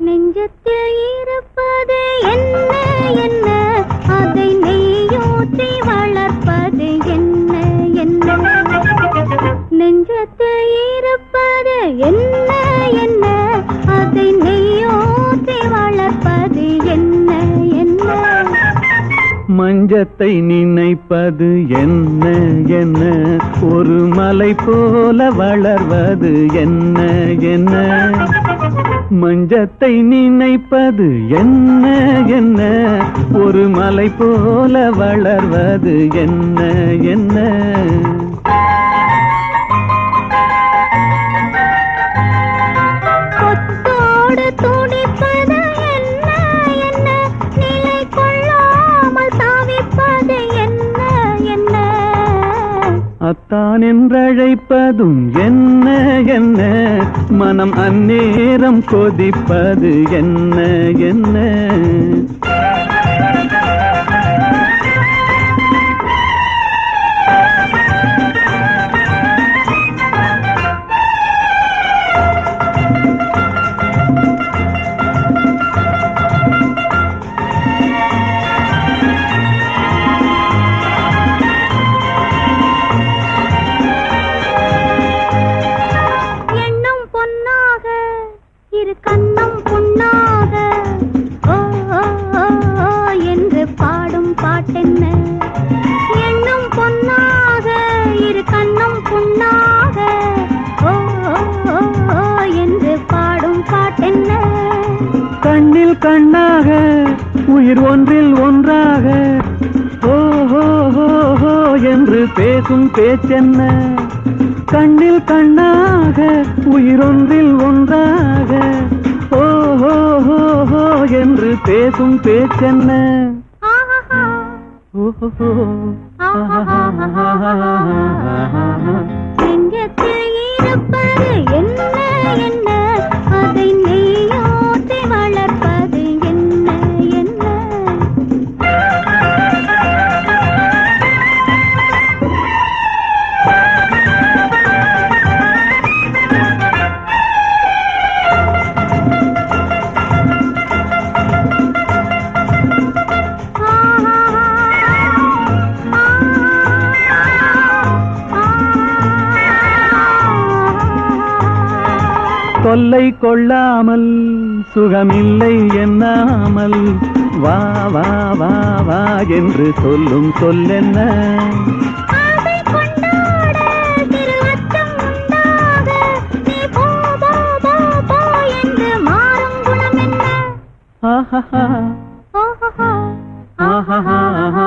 நெஞ்சத்தில் இருப்பது என் என்ன என்ன? அதை நெய்யோத்தி வளர்ப்பது என்ன என்ன? மஞ்சத்தை நினைப்பது என்ன என்ன? ஒரு மலை போல வளர்வது என்ன என்ன? மஞ்சத்தை நினைப்பது என்ன என்ன? ஒரு மலை போல வளர்வது என்ன என்ன? அத்தான் என்றழைப்பதும் என்ன என்ன? மனம் அந்நேரம் கொதிப்பது என்ன என்ன? கண்ணில் கண்ணாக உயிர் ஒன்றில் ஒன்றாக. ஓஹோ என்று பேசும் பேச்சென்ன. கண்ணில் கண்ணாக உயிரொன்றில் ஒன்றாக. ஓஹோ என்று பேசும் பேச்சென்ன. ஓஹோ எங்கே இருப்பது என்ன கொல்லை கொள்ளாமல் சுகமில்லை என்னாமல் வா வா வா வா என்று சொல்லும் சொல்லென்ன? ஆஹா ஆஹா ஆஹா